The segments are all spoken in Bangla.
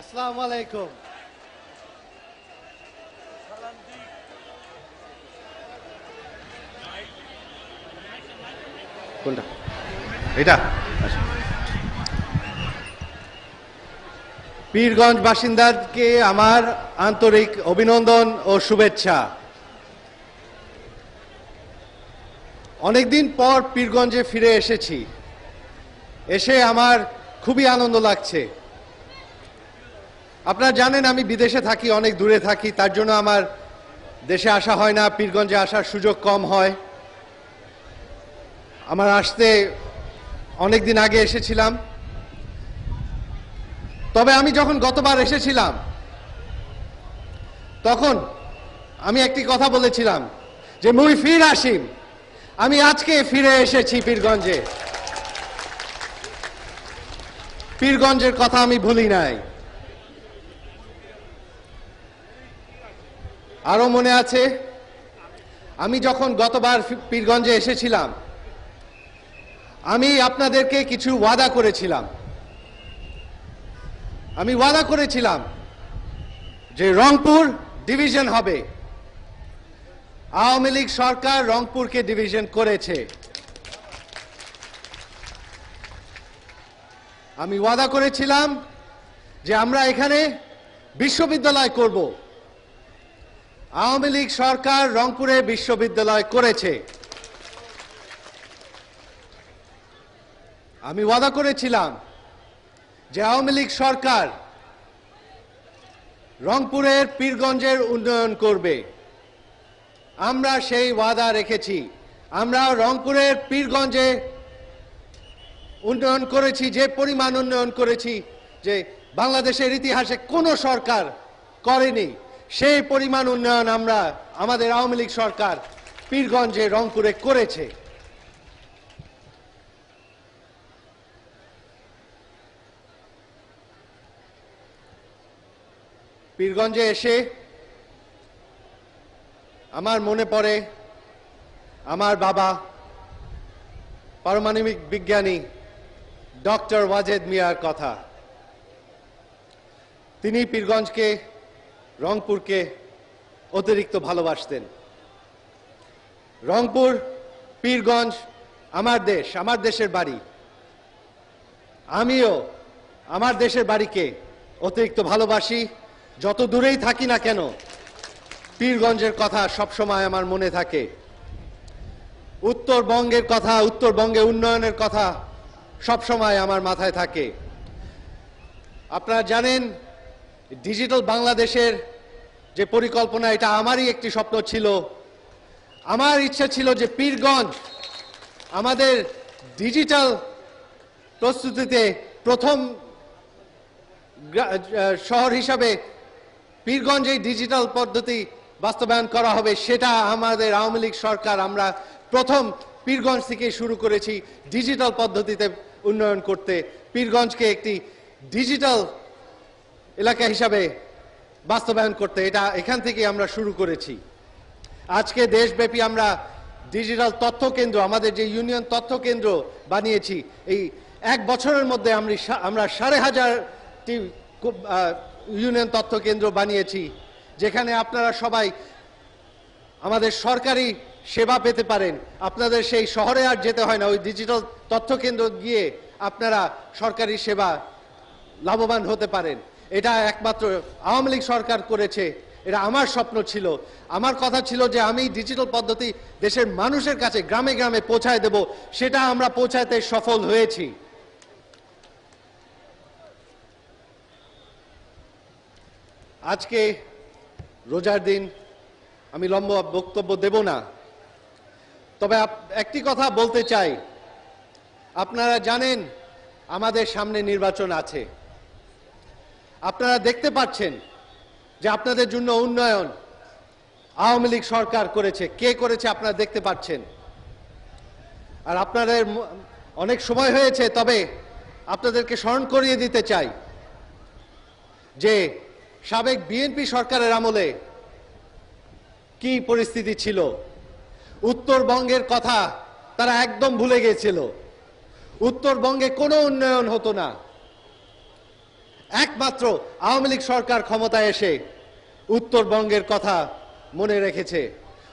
আসসালামু আলাইকুম। কোনটা? এটা আচ্ছা। পীরগঞ্জ বাসিন্দাকে আমার আন্তরিক অভিনন্দন ও শুভেচ্ছা। অনেকদিন পর পীরগঞ্জে ফিরে এসেছি। এসে আমার খুবই আনন্দ লাগছে। আপনারা জানেন আমি বিদেশে থাকি, অনেক দূরে থাকি, তার জন্য আমার দেশে আসা হয় না, পীরগঞ্জে আসার সুযোগ কম হয়। আমার আসতে অনেক দিন আগে এসেছিলাম। তবে আমি যখন গতবার এসেছিলাম, তখন আমি একটি কথা বলেছিলাম যে, মুই ফির আসিম। আমি আজকে ফিরে এসেছি পীরগঞ্জে। পীরগঞ্জের কথা আমি ভুলি নাই। আরও মনে আছে? আমি যখন গতবার পীরগঞ্জে এসেছিলাম, আমি আপনাদেরকে কিছু ওয়াদা করেছিলাম। আমি ওয়াদা করেছিলাম যে রংপুর ডিভিশন হবে। আওয়ামী লীগ সরকার রংপুরকে ডিভিশন করেছে। আমি ওয়াদা করেছিলাম যে আমরা এখানে বিশ্ববিদ্যালয় করব। আওয়ামী লীগ সরকার রংপুরে বিশ্ববিদ্যালয় করেছে। আমি ওয়াদা করেছিলাম যে আওয়ামী লীগ সরকার রংপুরের পীরগঞ্জের উন্নয়ন করবে। আমরা সেই ওয়াদা রেখেছি। আমরা রংপুরের পীরগঞ্জে উন্নয়ন করেছি, যে পরিমাণ উন্নয়ন করেছি, যে বাংলাদেশের ইতিহাসে কোনো সরকার করেনি। সেই পরিমাণ উন্নয়ন আমরা আমাদের আওয়ামী লীগ সরকার পীরগঞ্জে রংপুরে করেছে। পীরগঞ্জে এসে আমার মনে পড়ে, আমার বাবা পারমাণবিক বিজ্ঞানী ডক্টর ওয়াজেদ মিয়ার কথা। তিনি পীরগঞ্জকে রংপুরকে অতিরিক্ত ভালোবাসতেন। রংপুর, পীরগঞ্জ আমার দেশ, আমার দেশের বাড়ি। আমিও আমার দেশের বাড়িকে অতিরিক্ত ভালোবাসি। যত দূরেই থাকি না কেন, পীরগঞ্জের কথা সবসময় আমার মনে থাকে। উত্তরবঙ্গের কথা, উত্তরবঙ্গে উন্নয়নের কথা সবসময় আমার মাথায় থাকে। আপনারা জানেন ডিজিটাল বাংলাদেশের যে পরিকল্পনা, এটা আমারই একটি স্বপ্ন ছিল। আমার ইচ্ছা ছিল যে পীরগঞ্জ আমাদের ডিজিটাল প্রস্তুতিতে প্রথম শহর হিসাবে পীরগঞ্জ ডিজিটাল পদ্ধতি বাস্তবায়ন করা হবে, সেটা আমাদের আওয়ামী লীগ সরকার, আমরা প্রথম পীরগঞ্জ থেকে শুরু করেছি ডিজিটাল পদ্ধতিতে উন্নয়ন করতে। পীরগঞ্জকে একটি ডিজিটাল এলাকা হিসাবে বাস্তবায়ন করতে এটা এখান থেকে আমরা শুরু করেছি। আজকে দেশব্যাপী আমরা ডিজিটাল তথ্য কেন্দ্র, আমাদের যে ইউনিয়ন তথ্য কেন্দ্র বানিয়েছি, এই এক বছরের মধ্যে আমরা সাড়ে হাজারটি ইউনিয়ন তথ্য কেন্দ্র বানিয়েছি, যেখানে আপনারা সবাই আমাদের সরকারি সেবা পেতে পারেন। আপনাদের সেই শহরে আর যেতে হয় না, ওই ডিজিটাল তথ্য কেন্দ্র গিয়ে আপনারা সরকারি সেবা লাভবান হতে পারেন। এটা একমাত্র আওয়ামী লীগ সরকার করেছে। এটা আমার স্বপ্ন ছিল। আমার কথা ছিল যে আমি ডিজিটাল পদ্ধতি দেশের মানুষের কাছে গ্রামে গ্রামে পৌঁছায় দেব, সেটা আমরা পৌঁছাতে সফল হয়েছি। আজকে রোজার দিন আমি লম্বা বক্তব্য দেব না। তবে একটি কথা বলতে চাই। আপনারা জানেন, আমাদের সামনে নির্বাচন আছে। আপনারা দেখতে পাচ্ছেন যে আপনাদের জন্য উন্নয়ন আওয়ামী লীগ সরকার করেছে। কে করেছে আপনারা দেখতে পাচ্ছেন। আর আপনাদের অনেক সময় হয়েছে, তবে আপনাদেরকে স্মরণ করিয়ে দিতে চাই যে সাবেক বিএনপি সরকারের আমলে কি পরিস্থিতি ছিল? উত্তরবঙ্গের কথা তারা একদম ভুলে গেছিল। উত্তরবঙ্গে কোনো উন্নয়ন হতো না। একমাত্র আওয়ামী লীগ সরকার ক্ষমতায় এসে উত্তরবঙ্গের কথা মনে রেখেছে,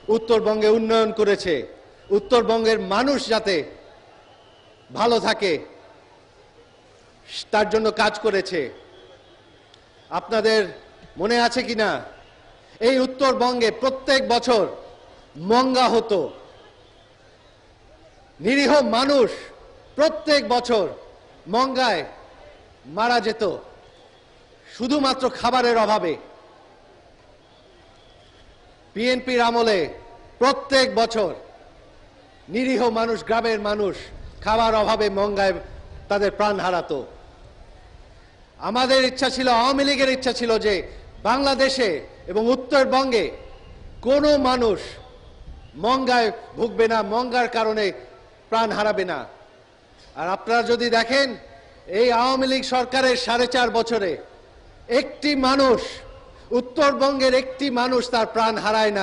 উত্তরবঙ্গে উন্নয়ন করেছে, উত্তরবঙ্গের মানুষ যাতে ভালো থাকে, তার জন্য কাজ করেছে। আপনাদের মনে আছে কি না? এই উত্তরবঙ্গে প্রত্যেক বছর মঙ্গা হতো। নিরীহ মানুষ প্রত্যেক বছর মঙ্গায় মারা যেত। শুধুমাত্র খাবারের অভাবে বিএনপির আমলে প্রত্যেক বছর নিরীহ মানুষ, গ্রামের মানুষ খাবার অভাবে মঙ্গায় তাদের প্রাণ হারাতো। আমাদের ইচ্ছা ছিল, আওয়ামী লীগের ইচ্ছা ছিল যে বাংলাদেশে এবং উত্তরবঙ্গে কোনো মানুষ মঙ্গায় ভুগবে না, মঙ্গার কারণে প্রাণ হারাবে না। আর আপনারা যদি দেখেন, এই আওয়ামী লীগ সরকারের সাড়ে চার বছরে একটি মানুষ উত্তরবঙ্গের একটি মানুষ তার প্রাণ হারায় না।